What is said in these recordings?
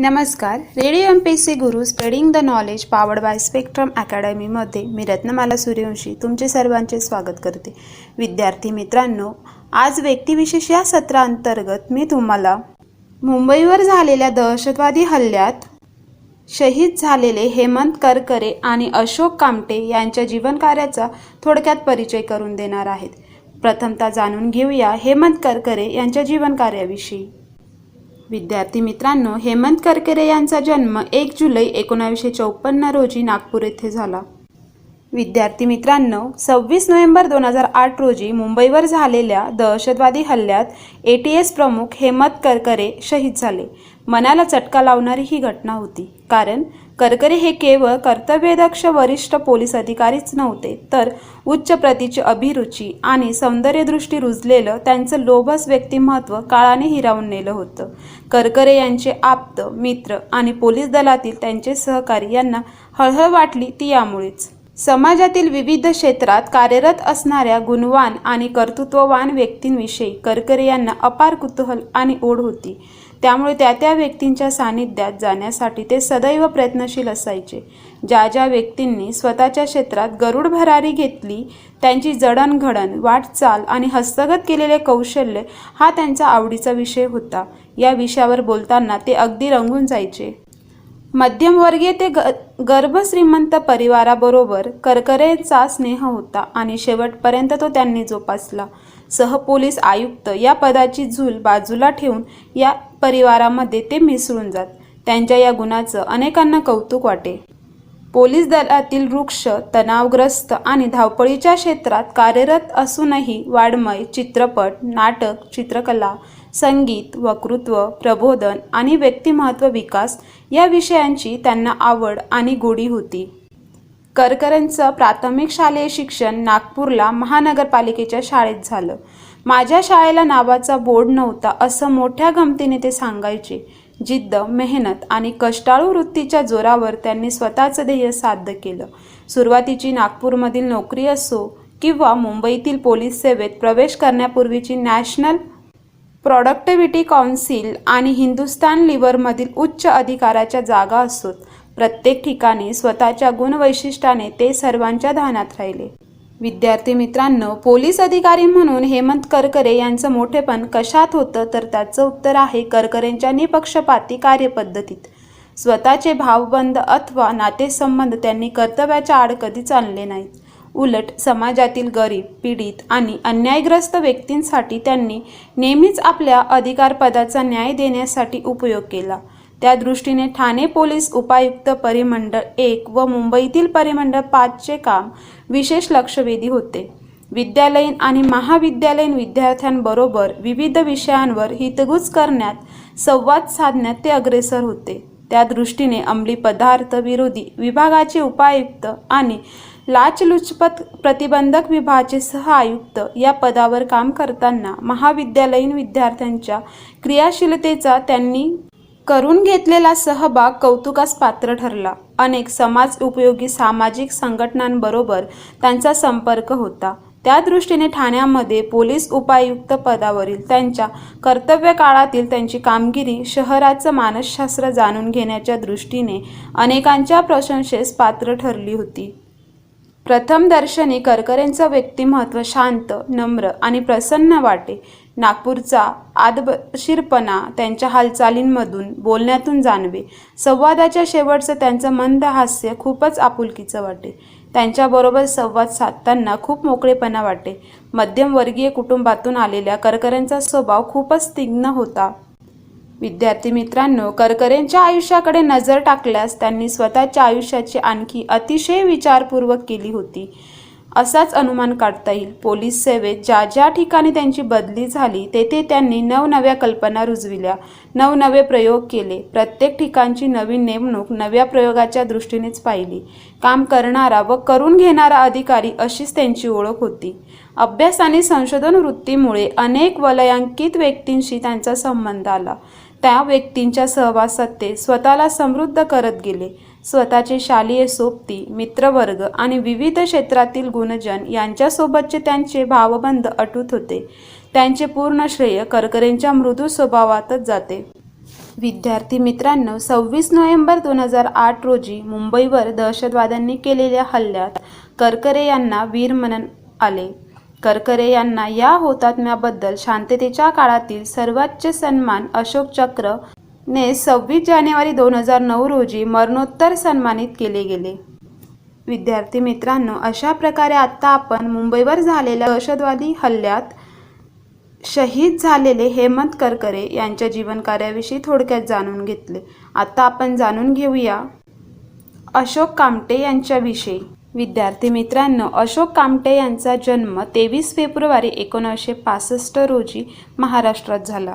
नमस्कार. Radio M P C Guru spreading the knowledge powered by Spectrum अकॅडमीमध्ये मी रत्नमाला सूर्यवंशी तुमचे सर्वांचे स्वागत करते. विद्यार्थी मित्रांनो आज व्यक्तिविशेष या सत्रांतर्गत मी तुम्हाला मुंबईवर झालेल्या दहशतवादी हल्ल्यात शहीद झालेले हेमंत करकरे आणि अशोक कामटे यांच्या जीवनकार्याचा थोडक्यात परिचय करून देणार आहेत. प्रथमतः जाणून घेऊया हेमंत करकरे यांच्या जीवनकार्याविषयी. विद्यार्थी मित्रांनो हेमंत करकरे यांचा जन्म एक जुलै एकोणावीसशे चौपन्न रोजी नागपूर येथे झाला. विद्यार्थी मित्रांनो सव्वीस नोव्हेंबर दोन हजार आठ रोजी मुंबईवर झालेल्या दहशतवादी हल्ल्यात ए टी एस प्रमुख हेमंत करकरे शहीद झाले. मनाला चटका लावणारी ही घटना होती. कारण करकरे हे केवळ कर्तव्यदक्ष वरिष्ठ पोलीस अधिकारीच नव्हते तर उच्च प्रतीची अभिरुची आणि सौंदर्यदृष्टी रुजलेलं त्यांचं लोभस व्यक्तिमत्व काळाने हिरावून नेलं होतं. करकरे यांचे आप्त मित्र आणि पोलीस दलातील त्यांचे सहकारी यांना हळहळ वाटली ती यामुळेच. समाजातील विविध क्षेत्रात कार्यरत असणाऱ्या गुणवान आणि कर्तृत्ववान व्यक्तींविषयी करकरे यांना अपार कुतूहल आणि ओढ होती. त्यामुळे त्या त्या व्यक्तींच्या सानिध्यात जाण्यासाठी ते सदैव प्रयत्नशील असायचे. ज्या ज्या व्यक्तींनी स्वतःच्या क्षेत्रात गरुड भरारी घेतली त्यांची जडणघडण वाटचाल आणि हस्तगत केलेले कौशल्य हा त्यांचा आवडीचा विषय होता. या विषयावर बोलताना ते अगदी रंगून जायचे. मध्यमवर्गीय ते ग गर्भश्रीमंत परिवाराबरोबर करकरेचा स्नेह होता आणि शेवटपर्यंत तो त्यांनी जोपासला. सहपोलीस आयुक्त या पदाची झूल बाजूला ठेवून या परिवारामध्ये ते मिसळून जात. त्यांच्या या गुणाचं अनेकांना कौतुक वाटे. पोलीस दलातील वृक्ष तणावग्रस्त आणि धावपळीच्या क्षेत्रात कार्यरत असूनही वाड्मय चित्रपट नाटक चित्रकला संगीत वक्तृत्व प्रबोधन आणि व्यक्तिमत्व विकास या विषयांची त्यांना आवड आणि गोडी होती. करकरांचं प्राथमिक शालेय शिक्षण नागपूरला महानगरपालिकेच्या शाळेत झालं. माझ्या शाळेला नावाचा बोर्ड नव्हता असं मोठ्या गमतीने ते सांगायचे. जिद्द मेहनत आणि कष्टाळू वृत्तीच्या जोरावर त्यांनी स्वतःचं ध्येय साध्य केलं. सुरुवातीची नागपूरमधील नोकरी असो किंवा मुंबईतील पोलीस सेवेत प्रवेश करण्यापूर्वीची नॅशनल प्रॉडक्टिव्हिटी काउन्सिल आणि हिंदुस्तान लिव्हरमधील उच्च अधिकाराच्या जागा असोत प्रत्येक ठिकाणी स्वतःच्या गुणवैशिष्ट्याने ते सर्वांच्या ध्यानात राहिले. विद्यार्थी मित्रांनो पोलीस अधिकारी म्हणून हेमंत करकरे यांचं मोठेपण कशात होतं? तर त्याचं उत्तर आहे करकरेंच्या निपक्षपाती कार्यपद्धतीत. स्वतःचे भावबंध अथवा नातेसंबंध त्यांनी कर्तव्याच्या आड कधीच आणले नाहीत. उलट समाजातील गरीब पीडित आणि अन्यायग्रस्त व्यक्तींसाठी त्यांनी नेहमीच आपल्या अधिकारपदाचा न्याय देण्यासाठी उपयोग केला. त्या दृष्टीने ठाणे पोलीस उपायुक्त परिमंडळ एक व मुंबईतील परिमंडळ पाचचे काम विशेष लक्षवेधी होते. विद्यालयीन आणि महाविद्यालयीन विद्यार्थ्यांबरोबर विविध विषयांवर हितगुज करण्यात संवाद साधण्यात ते अग्रेसर होते. त्या दृष्टीने अंमली पदार्थ विरोधी विभागाचे उपायुक्त आणि लाचलुचपत प्रतिबंधक विभागाचे सह आयुक्त या पदावर काम करताना महाविद्यालयीन विद्यार्थ्यांच्या क्रियाशीलतेचा त्यांनी करून घेतलेला सहभाग कौतुकास पात्र ठरला. अनेक समाज उपयोगी सामाजिक संघटनांबरोबर त्यांचा संपर्क होता. त्या दृष्टीने ठाण्यामध्ये पोलीस उपायुक्त पदावरील त्यांच्या कर्तव्य काळातील त्यांची कामगिरी शहराचं मानसशास्त्र जाणून घेण्याच्या दृष्टीने अनेकांच्या प्रशंसेस पात्र ठरली होती. प्रथम दर्शनी करकरेंचं व्यक्तिमत्व शांत नम्र आणि प्रसन्न वाटे. नागपूरचा आदबशीरपणा त्यांच्या हालचालींमधून बोलण्यातून जाणवे. संवादाच्या शेवटचं त्यांचं मंद हास्य खूपच आपुलकीचं वाटे. त्यांच्याबरोबर संवाद साधताना खूप मोकळेपणा वाटे. मध्यमवर्गीय कुटुंबातून आलेल्या करकरेंचा स्वभाव खूपच तीक्ष्ण होता. विद्यार्थी मित्रांनो करकरेंच्या आयुष्याकडे नजर टाकल्यास त्यांनी स्वतःच्या आयुष्याची आणखी अतिशय विचारपूर्वक केली होती. असाच अनुमान काढता येईल. पोलीस सेवेत ज्या ज्या ठिकाणी त्यांची बदली झाली तेथे त्यांनी नवनव्या कल्पना रुजविल्या. नवनवे प्रयोग केले. प्रत्येक ठिकाणची नवीन नेमणूक नव्या प्रयोगाच्या दृष्टीनेच पाहिली. काम करणारा व करून घेणारा अधिकारी अशीच त्यांची ओळख होती. अभ्यास आणि संशोधन वृत्तीमुळे अनेक वलयांकित व्यक्तींशी त्यांचा संबंध आला. त्या व्यक्तींच्या सहवासात ते स्वतःला समृद्ध करत गेले. स्वतःचे शालेय सोबती मित्रवर्ग आणि विविध क्षेत्रातील गुणजन यांच्यासोबतचे त्यांचे भावबंध अटूट होते. त्यांचे पूर्ण श्रेय करकरेंच्या मृदू स्वभावातच जाते. विद्यार्थी मित्रांनो सव्वीस नोव्हेंबर दोन हजार आठ रोजी मुंबईवर दहशतवाद्यांनी केलेल्या हल्ल्यात करकरे यांना वीरमरण आले. करकरे यांना या हुतात्म्याबद्दल शांततेच्या काळातील सर्वोच्च सन्मान अशोक चक्र ने सव्वीस जानेवारी दोन हजार नऊ रोजी मरणोत्तर सन्मानित केले गेले. विद्यार्थी मित्रांनो अशा प्रकारे आत्ता आपण मुंबईवर झालेल्या दहशतवादी हल्ल्यात शहीद झालेले हेमंत करकरे यांच्या जीवनकार्याविषयी थोडक्यात जाणून घेतले. आता आपण जाणून घेऊया अशोक कामटे यांच्याविषयी. विद्यार्थी मित्रांनो अशोक कामटे यांचा जन्म तेवीस फेब्रुवारी एकोणीसशे पासष्ट रोजी महाराष्ट्रात झाला.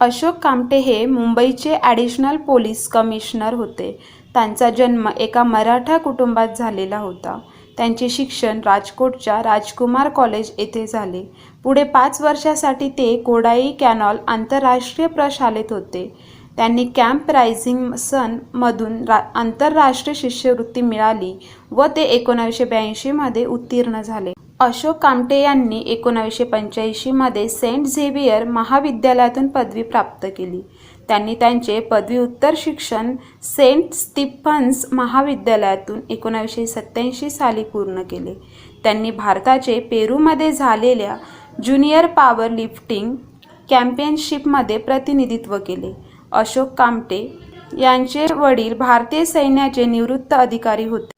अशोक कामटे हे मुंबईचे ॲडिशनल पोलीस कमिशनर होते. त्यांचा जन्म एका मराठा कुटुंबात झालेला होता. त्यांचे शिक्षण राजकोटच्या राजकुमार कॉलेज येथे झाले. पुढे पाच वर्षासाठी ते कोडाई कॅनॉल आंतरराष्ट्रीय प्रशालेत होते. त्यांनी कॅम्प रायझिंग सनमधून रा आंतरराष्ट्रीय शिष्यवृत्ती मिळाली व ते एकोणावीसशे ब्याऐंशीमध्ये उत्तीर्ण झाले. अशोक कामटे यांनी एकोणावीसशे पंच्याऐंशीमध्ये सेंट झेवियर महाविद्यालयातून पदवी प्राप्त केली. त्यांनी त्यांचे पदव्युत्तर शिक्षण सेंट स्टीफन्स महाविद्यालयातून एकोणावीसशे सत्त्याऐंशी साली पूर्ण केले. त्यांनी भारताचे पेरूमध्ये झालेल्या ज्युनियर पॉवर लिफ्टिंग चॅम्पियनशिपमध्ये प्रतिनिधित्व केले. अशोक कामटे यांचे वडील भारतीय सैन्याचे निवृत्त अधिकारी होते.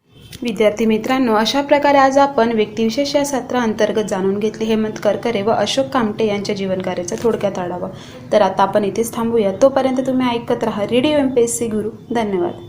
विद्यार्थी मित्रांनो अशा प्रकारे आज आपण व्यक्तिविशेष या सत्राअंतर्गत जाणून घेतले हेमंत करकरे व अशोक कामटे यांच्या जीवनकार्याचा थोडक्यात आढावा. तर आता आपण इथेच थांबूया. तोपर्यंत तुम्ही ऐकत राहा radio M P S C Guru धन्यवाद.